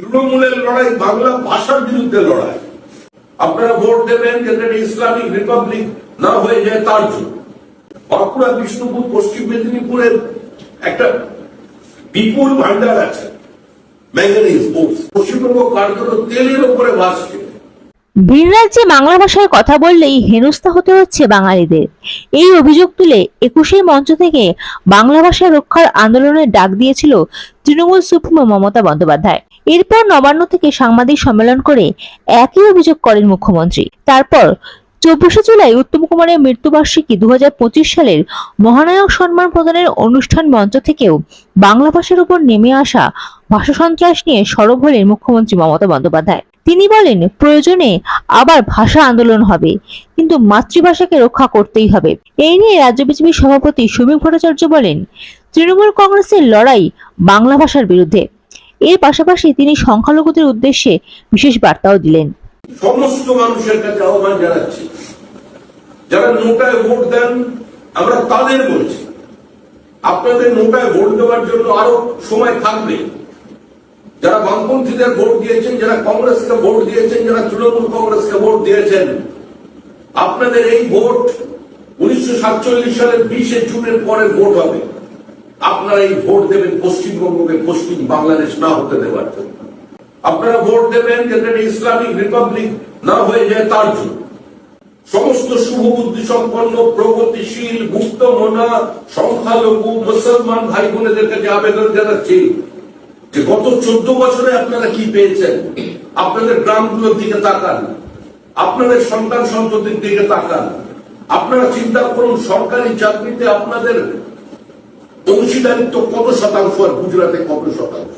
তৃণমূলের লড়াই, বাংলা ভাষার বিরুদ্ধে লড়াই। আপনারা ভোট দেবেন যাতে ইসলামিক রিপাবলিক না হয়ে যায় তার জন্য। বাঁকুড়া, বিষ্ণুপুর, পশ্চিম মেদিনীপুরের একটা বিপুল ভান্ডার আছে। বাংলা ভাষায় কথা বললেই হেনস্থা হতে হচ্ছে বাঙালিদের। এই অভিযোগ তুলে একুশে মঞ্চ থেকে বাংলা ভাষা রক্ষার আন্দোলনের ডাক দিয়েছিল তৃণমূল সুপ্রিমো মমতা বন্দ্যোপাধ্যায়। এরপর নবান্ন থেকে সাংবাদিক সম্মেলন করে একই অভিযোগ করেন মুখ্যমন্ত্রী। তারপর চব্বিশে জুলাই উত্তম কুমারের মৃত্যুবার্ষিকী দু হাজার পঁচিশ সালের মহানায়ক সম্মান প্রদানের অনুষ্ঠান মঞ্চ থেকেও বাংলা ভাষার উপর নেমে আসা ভাষা সন্ত্রাস নিয়ে সরব হলেন মুখ্যমন্ত্রী মমতা বন্দ্যোপাধ্যায়। তিনি বলেন, প্রয়োজনে আবার ভাষা আন্দোলন হবে, কিন্তু মাতৃভাষাকে রক্ষা করতেই হবে। এই নিয়ে রাজ্য বিজেপির সভাপতি সমীক ভট্টাচার্য বলেন, তৃণমূল কংগ্রেসের লড়াই বাংলা ভাষার বিরুদ্ধে। এর পাশাপাশি তিনি সংখ্যালঘুদের উদ্দেশ্যে বিশেষ বার্তাও দিলেন। সমস্ত মানুষের কাছে আহ্বান জানাচ্ছি। যারা নৌকায় ভোট দেন, আমরা তাদের বলছি, আপনাদের নৌকায় ভোট দেওয়ার জন্য আরও সময় থাকবে। যারা বামপন্থীদের ভোট দিয়েছেন, যারা কংগ্রেসকে ভোট দিয়েছেন, যারা তৃণমূল কংগ্রেসকে ভোট দিয়েছেন, আপনাদের এই ভোট উনিশশো সাতচল্লিশ সালের বিশে জুনের পরের ভোট হবে। আপনারা এই ভোট দেবেন পশ্চিমবঙ্গকে, পশ্চিম বাংলাদেশ না হতে দেওয়ার জন্য। আপনারা ভোট দেবেন যাতে ইসলামিক রিপাবলিক না হয়ে যায় তার জন্য। সমস্ত শুভবুদ্ধি সম্পন্ন, প্রগতিশীল, মুক্ত, মনা, সংখ্যালঘু, মুসলমান ভাই বোনেদের কাছে আবেদন জানাচ্ছি যে গত চোদ্দ বছরে আপনারা কি পেয়েছেন? আপনাদের গ্রামগুলোর দিকে তাকান। আপনাদের সন্তান সন্ততির দিকে তাকান। আপনারা চিন্তা করুন, সরকারি চাকরিতে আপনাদের অংশীদারিত্ব কত শতাংশ আর গুজরাটে কত শতাংশ?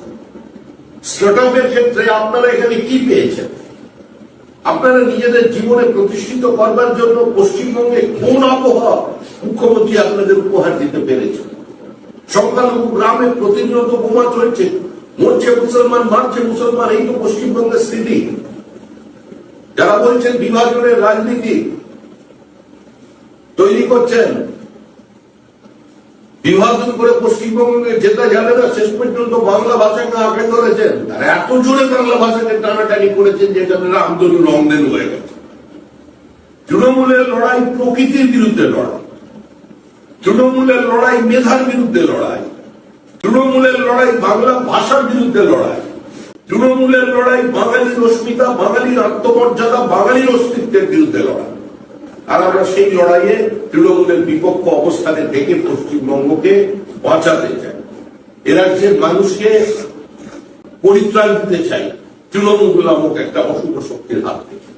স্টার্টআপের ক্ষেত্রে আপনারা এখানে কি পেয়েছেন? আপনারা নিজেদের জীবনে প্রতিষ্ঠিত করবার জন্য পশ্চিমবঙ্গে কোন আবহাওয়া মুখ্যমন্ত্রী আপনাদের উপহার দিতে পেরেছেন? সংখ্যালঘু গ্রামে প্রতিনিয়ত বোমা চলছে মরছে মুসলমান, মারছে মুসলমান, এই তো পশ্চিমবঙ্গের স্থিতি। যারা বলছেন বিভাজনের রাজনীতি তৈরি করছেন বিভাজন করে পশ্চিমবঙ্গে যেতে যাবে না শেষ পর্যন্ত বাংলা ভাষাকে আঁকড়ে ধরেছেন। আর এত জোরে বাংলা ভাষাকে টানাটানি করেছেন যে এখানে রামদনু রংদেন হয়ে গেছে। তৃণমূলের লড়াই প্রকৃতির বিরুদ্ধে লড়াই। তৃণমূলের লড়াই মেধার বিরুদ্ধে লড়াই। তৃণমূলের লড়াই বাংলা ভাষার বিরুদ্ধে লড়াই। তৃণমূলের লড়াই বাঙালির অস্মিতা, বাঙালির আত্মমর্যাদা, বাঙালির অস্তিত্বের বিরুদ্ধে লড়াই। আর আমরা সেই লড়াইয়ে তৃণমূলের বিপক্ষ অবস্থানে থেকে পশ্চিমবঙ্গকে বাঁচাতে চাই। এ রাজ্যের মানুষকে পরিত্রাণ দিতে চাই। তৃণমূল নামক একটা অশুভ শক্তির হাত থেকে।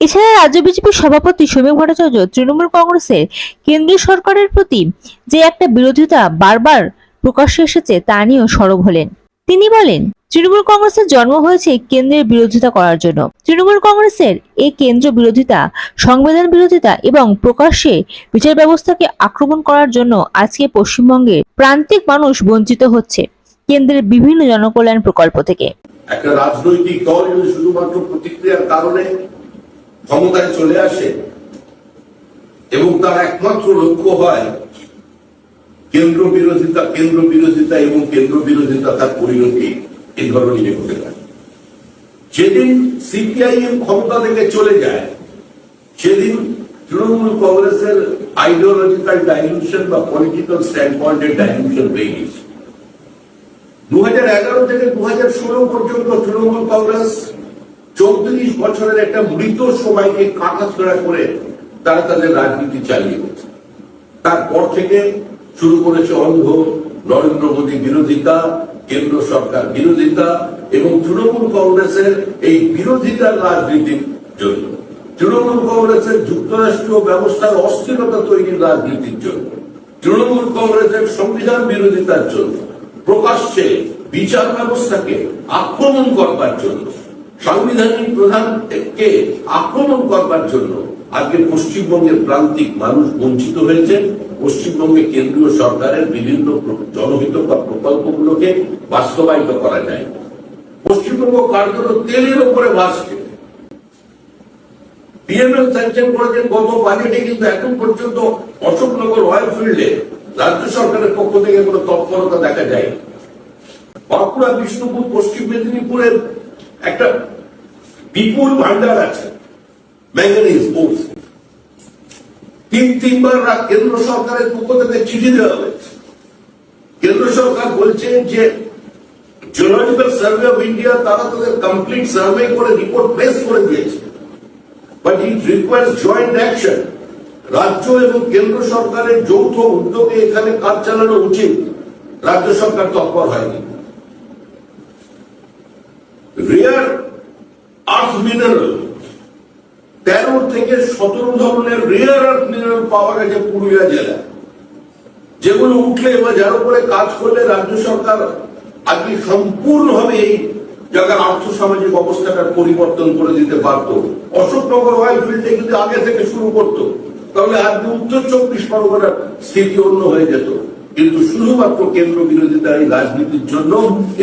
এছাড়া রাজ্য বিজেপির সভাপতি সমীক ভট্টাচার্য তৃণমূল কংগ্রেসের কেন্দ্রীয় সরকারের প্রতি যে একটা বিরোধিতা বারবার প্রকাশ্যে এসেছে, তা নিয়েও সরব হলেন। তিনি বলেন তৃণমূল কংগ্রেসের জন্ম হয়েছে কেন্দ্রের বিরোধিতা করার জন্য। তৃণমূল কংগ্রেসের এই কেন্দ্র বিরোধিতা, সংবিধান বিরোধিতা এবং প্রকাশ্যে বিচার ব্যবস্থাকে আক্রমণ করার জন্য আজকে পশ্চিমবঙ্গে প্রান্তিক মানুষ বঞ্চিত হচ্ছে কেন্দ্রের বিভিন্ন জনকল্যাণ প্রকল্প থেকে। একটা রাজনৈতিক দল যদি শুধুমাত্র প্রতিক্রিয়ার কারণে ক্ষমতায় চলে আসে এবং তার একমাত্র লক্ষ্য হয় কেন্দ্র বিরোধিতা কেন্দ্র বিরোধিতা এবং কেন্দ্র বিরোধিতা তার পরিণতি এই ধরনের হতে পারে। যেদিন সিপিআইএম ক্ষমতা থেকে চলে যায়, সেদিন তৃণমূল কংগ্রেসের আইডিওলজিক্যাল ডাইলুশন বা পলিটিক্যাল স্ট্যান্ড পয়েন্টের ডাইলুশন হয়ে গেছে। দু থেকে দু পর্যন্ত তৃণমূল কংগ্রেস চৌত্রিশ বছরের একটা মৃত সময়কে কাটাছড়া করে তারা তাদের রাজনীতি চালিয়ে গেছে। তারপর থেকে শুরু করেছে অন্ধ নরেন্দ্র মোদী বিরোধিতা কেন্দ্র সরকার বিরোধিতা এবং তৃণমূল কংগ্রেসের এই বিরোধিতার রাজনীতির জন্য। তৃণমূল কংগ্রেসের যুক্তরাষ্ট্রীয় ব্যবস্থার অস্থিরতা তৈরির রাজনীতির জন্য। তৃণমূল কংগ্রেসের সংবিধান বিরোধিতার জন্য। প্রকাশ্যে বিচার ব্যবস্থাকে আক্রমণ করবার জন্য। সাংবিধানিক প্রধানকে আক্রমণ করবার জন্য আজকে পশ্চিমবঙ্গের প্রান্তিক মানুষ বঞ্চিত হয়েছে। পশ্চিমবঙ্গে কেন্দ্রীয় সরকারের বিভিন্ন জনহিতকর প্রকল্পগুলোকে বাস্তবায়িত করা যায়। পশ্চিমবঙ্গ কার্যত তেলের উপরে ভাসছে। পিএমএল স্যাংশন করেছেন গত বাজেটে, কিন্তু এখন পর্যন্ত অশোকনগর অয়েল ফিল্ডে রাজ্য সরকারের পক্ষ থেকে কোনো তৎপরতা দেখা যায় বাঁকুড়া, বিষ্ণুপুর, পশ্চিম মেদিনীপুরের একটা বিপুল ভান্ডার আছে। ম্যাঙ্গানিজ তিন, তিনবার কেন্দ্র সরকারের পক্ষ থেকে চিঠি দেওয়া হয়েছে। কেন্দ্র সরকার বলছে যে জিওলজিক্যাল সার্ভে অফ ইন্ডিয়া তারা তাদের কমপ্লিট সার্ভে করে রিপোর্ট প্লেস করে দিয়েছে। But it requires joint action রাজ্য এবং কেন্দ্র সরকারের যৌথ উদ্যোগে এখানে কাজ চালানো উচিত। রাজ্য সরকার তৎপর হয়নি। রেয়ার আর্থ মিনারেল তেরো থেকে সতেরো ধরনের রেয়ার আর্থ মিনারেল পাওয়া গেছে পুরুলিয়া জেলায়। যেগুলো উঠলে বা যার উপরে কাজ করলে রাজ্য সরকার আজকে সম্পূর্ণভাবে এই জায়গার আর্থ সামাজিক অবস্থাটার পরিবর্তন করে দিতে পারত অশোকনগর অয়েল ফিল্ডে কিন্তু আগে থেকে শুরু করত। তাহলে আজকে উত্তর চব্বিশ পরগনার স্থিতি অন্য হয়ে যেত। কিন্তু শুধুমাত্র কেন্দ্র বিরোধিতা এই রাজনীতির জন্য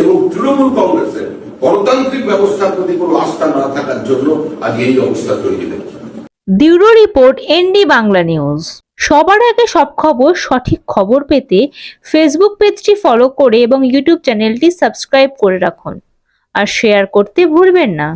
এবং তৃণমূল কংগ্রেসের গণতান্ত্রিক ব্যবস্থার প্রতি কোনো আস্থা না থাকার জন্য আজ এই অবস্থা তৈরি হয়েছে bureau report ND Bangla news. সবার আগে সব খবর, সঠিক খবর পেতে ফেসবুক পেজটি ফলো করে এবং ইউটিউব চ্যানেলটি সাবস্ক্রাইব করে রাখুন। আর শেয়ার করতে ভুলবেন না।